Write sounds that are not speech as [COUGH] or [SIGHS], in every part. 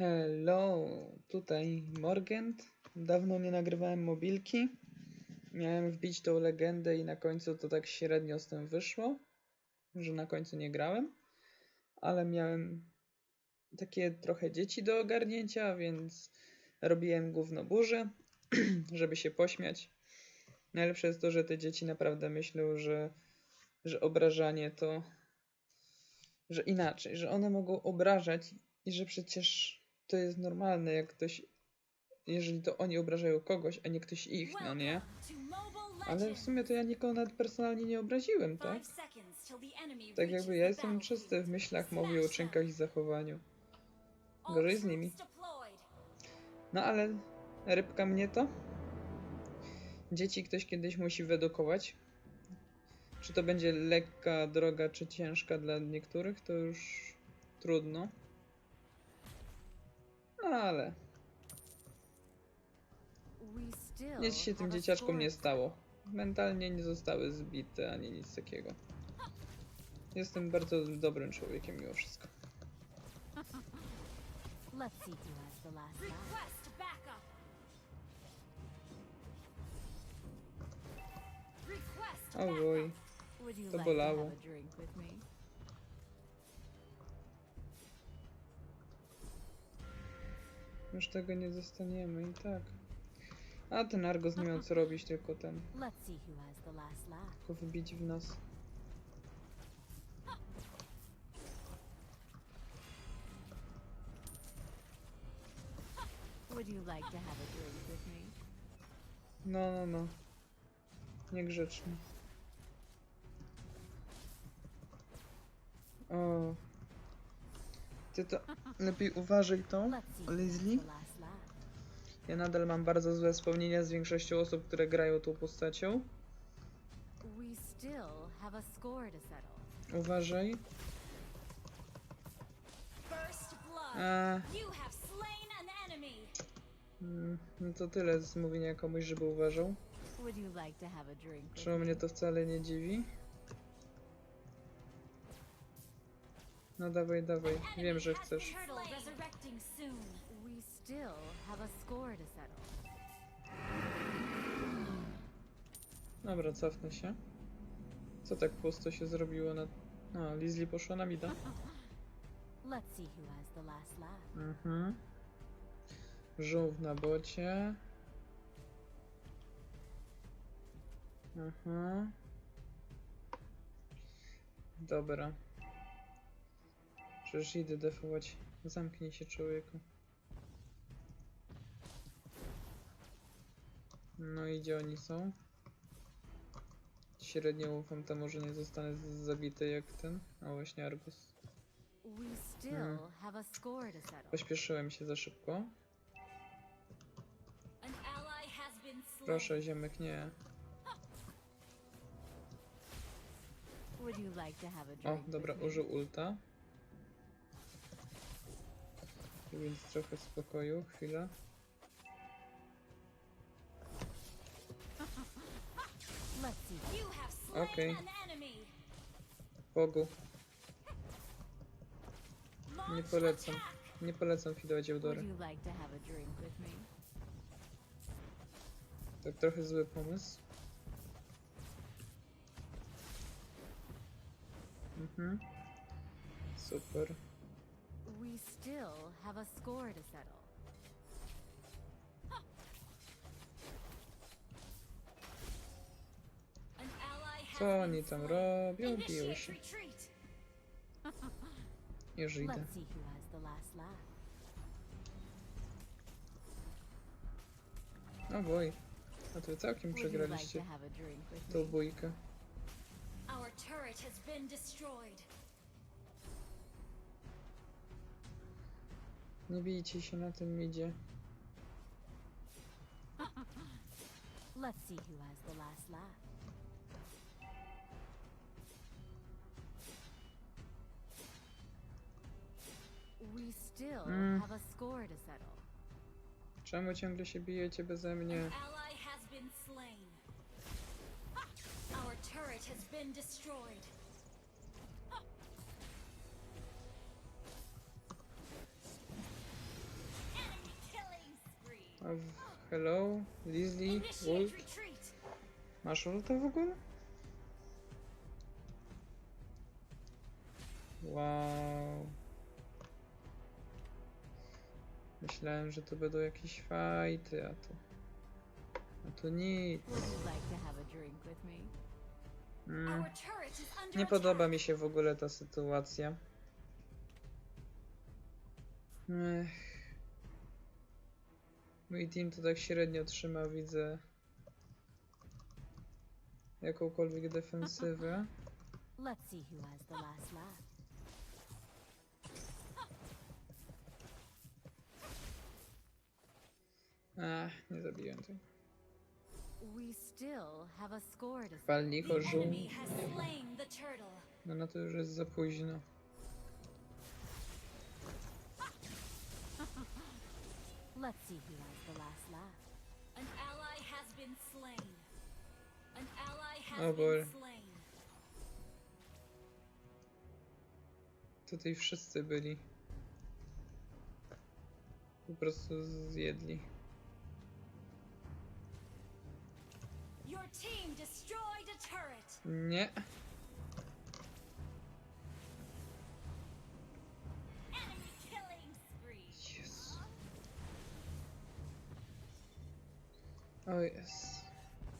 Hello, tutaj Morgent. Dawno nie nagrywałem mobilki. Miałem wbić tą legendę i na końcu to tak średnio z tym wyszło, że na końcu nie grałem. Ale miałem takie trochę dzieci do ogarnięcia, więc robiłem gówno burzę, [CLEARS THROAT] żeby się pośmiać. Najlepsze jest to, że te dzieci naprawdę myślą, że, że obrażanie to. że inaczej, że one mogą obrażać i że przecież to jest normalne, jak ktoś. Jeżeli to oni obrażają kogoś, a nie ktoś ich, no nie? Ale w sumie to ja nikogo nawet personalnie nie obraziłem, tak? Tak jakby ja jestem czysty w myślach, mowie, uczynkach i zachowaniu. Gorzej z nimi. No ale rybka mnie to. Dzieci ktoś kiedyś musi wyedukować. Czy to będzie lekka droga, czy ciężka dla niektórych, to już trudno. No ale nic się tym dzieciaczkom nie stało. Mentalnie nie zostały zbite ani nic takiego. Jestem bardzo dobrym człowiekiem mimo wszystko. Who has the Już tego nie dostaniemy i tak. A ten Argos nie miał co robić, tylko ten. Tylko wbić w me? No, no, no. Niegrzecznie. O. Ty to lepiej uważaj tą, Leslie. Ja nadal mam bardzo złe wspomnienia z większością osób, które grają tą postacią. Uważaj. Mm, no to tyle z mówienia komuś, żeby uważał. Czemu mnie to wcale nie dziwi? No dawaj, dawaj. Wiem, że chcesz. A. Dobra, cofnę się. Co tak pusto się zrobiło na... No, Lizzie poszła na mida. [LAUGHS] Let's see who has the last laugh. Mhm. Żółw na bocie. Aha. Dobra. Przecież idę defować. Zamknij się, człowieku. No i gdzie oni są? Średnio ufam temu, że nie zostanę zabity jak ten. A właśnie Argus. Mm. settle. Pośpieszyłem się za szybko. Proszę, ziemek, nie. O, dobra, użył ulta. Więc trochę spokoju, chwila. Slain Okay. Bogu, nie polecam. Nie polecam fidować Eudory. to? To trochę zły pomysł. Mhm. Super. We still have a score to settle. An ally has Co been oni tam slain. robią? Biją Initiate się. retreat. [LAUGHS] Już idę. Let's see who has the last laugh. O boj. A to całkiem Would you like to przegraliście have a drink with tą me? bójkę. Our turret has been destroyed. Nie bijcie się na tym midzie. Let's see who has the last laugh. We still Mm. have a score to settle. Czemu ciągle się bijecie beze mnie? Ally has been slain. Our turret has been destroyed. Hello, Lizzie, Initiate Wolf. Masz ulta w ogóle? Wow. Myślałem, że to będą jakieś fajty, a to... A to nic. Mm. Nie podoba mi się w ogóle ta sytuacja. Ech. Mój team to tak średnio trzyma, widzę jakąkolwiek defensywę. Let's see who has the last laugh. Ach, nie zabiłem tego. We still have a score to The żół. enemy has slain the turtle. No na to już jest za późno. Let's see who has the last laugh. An ally has been slain. An ally has Oh, been boy. slain. Tutaj wszyscy byli. Po prostu zjedli. Your team destroyed a turret. Nie. O jest.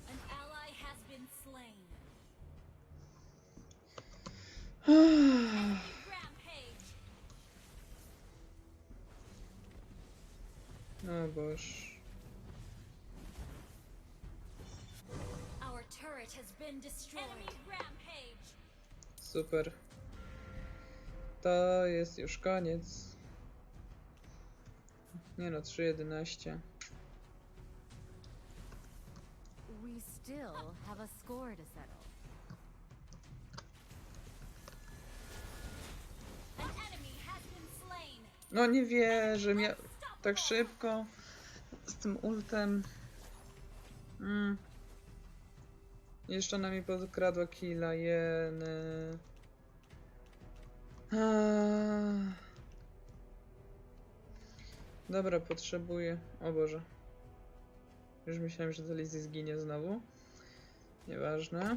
An ally has been slain. [SIGHS] Rampage. O boż. Our turret has been destroyed. Enemy rampage. Super. To jest już koniec. Nie no, 3.11. still have a score to settle. An enemy has been slain. No nie wierzę, mia... tak szybko z tym ultem. Mm. Jeszcze ona mi podkradła killa, jeny. Dobra, potrzebuję. O Boże. Już myślałem, że to Lizzie zginie znowu. Nieważne.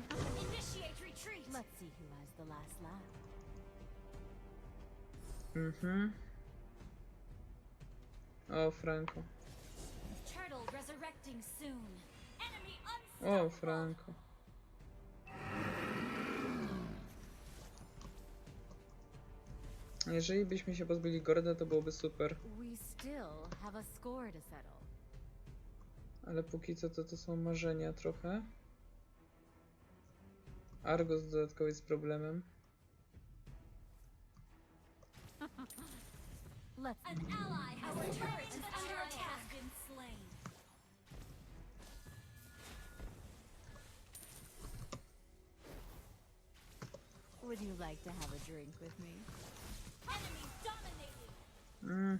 Mhm. O, Franco. O. Franco. Jeżeli byśmy się pozbyli Gorda, to byłoby super. Ale póki co to, to są marzenia trochę. Argos dodatkowo jest problemem. Let's An ally has Our turret is under attack. has been slain. Would you like to have a drink with me? Enemy dominating. Mm.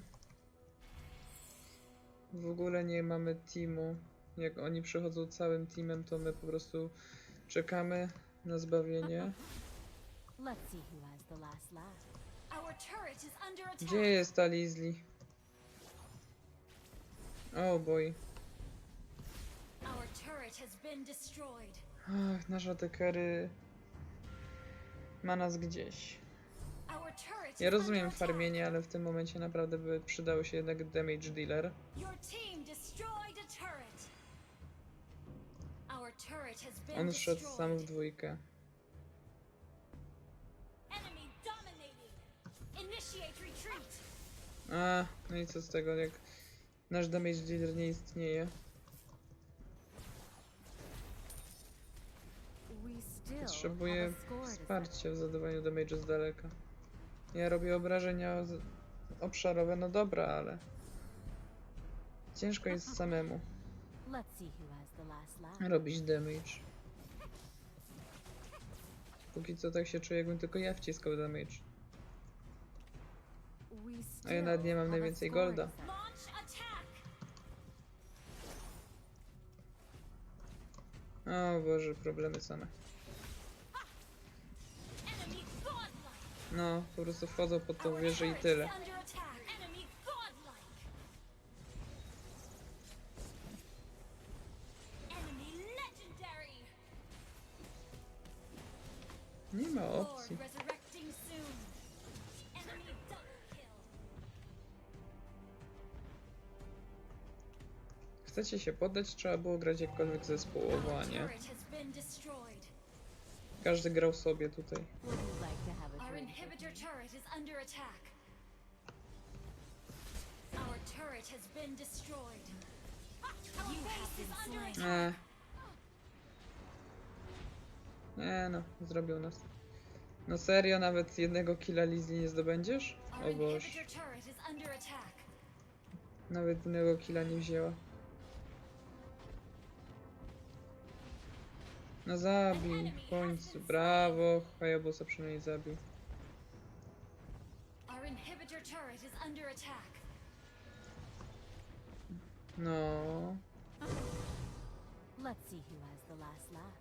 W ogóle nie mamy teamu. Jak oni przychodzą całym teamem, to my po prostu czekamy na zbawienie. Gdzie jest ta Lizzie? O boj. Been destroyed. Ach, nasza tekery ma nas gdzieś. Ja rozumiem farmienie, ale w tym momencie naprawdę by przydał się jednak damage dealer. Your team destroyed a turret. On szedł sam w dwójkę. Enemy dominating. Initiate retreat. A, no i co z tego, jak nasz damage dealer nie istnieje. We still Potrzebuję wsparcia w zadawaniu damage'u z daleka. Ja robię obrażenia obszarowe, no dobra, ale ciężko jest [LAUGHS] samemu robić damage. Póki co tak się czuję, jakbym tylko ja wciskał damage. A ja nawet nie mam najwięcej golda. O Boże, problemy same. No, po prostu wchodzą pod tą wieżę i tyle. Chcecie się poddać, trzeba było grać jakkolwiek zespołowo, a nie? Każdy grał sobie tutaj. Our drink with inhibitor me? turret is under attack. Our turret has been destroyed. You have been slain. Eee. Nie no, zrobił nas. No serio, nawet jednego killa Lizzie nie zdobędziesz? O boż, nawet jednego killa nie wzięła. No zabij, w końcu, brawo, Hayabusa przynajmniej zabił. No, Let's see who has the last laugh.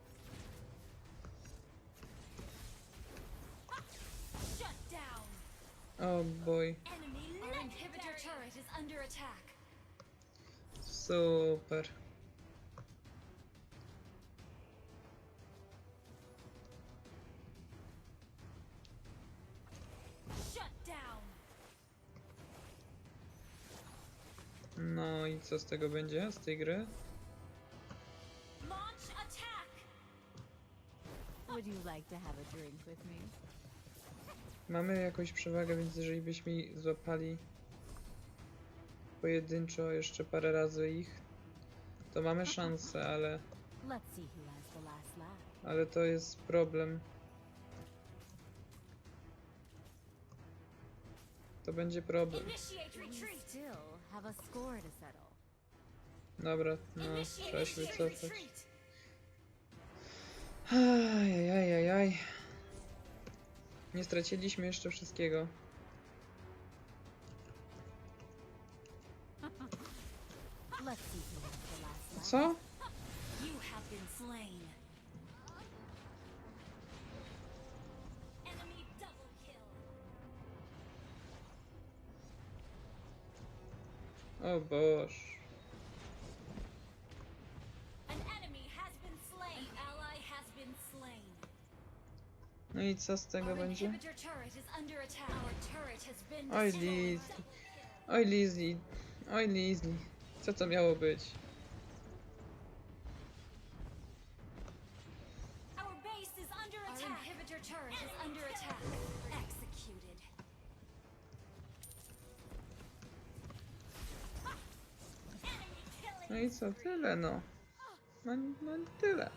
Shut down. o boj, Enemy inhibitor turret is under attack. super. I co z tego będzie, z tej gry? Mamy jakąś przewagę, więc jeżeli byśmy złapali pojedynczo jeszcze parę razy ich, to mamy szansę, ale, ale to jest problem. To będzie problem. Have a score to settle. Dobra, no, trzeba się wycofać. Ajajajajaj. Nie straciliśmy jeszcze wszystkiego. Let's see who has the last laugh. Co? You have been slain. Been slain. No i co z tego będzie? Oj, destroyed. Liz. Oj, Lizzie. Oj. Co to miało być? I co? Tyle, no. No, no tyle.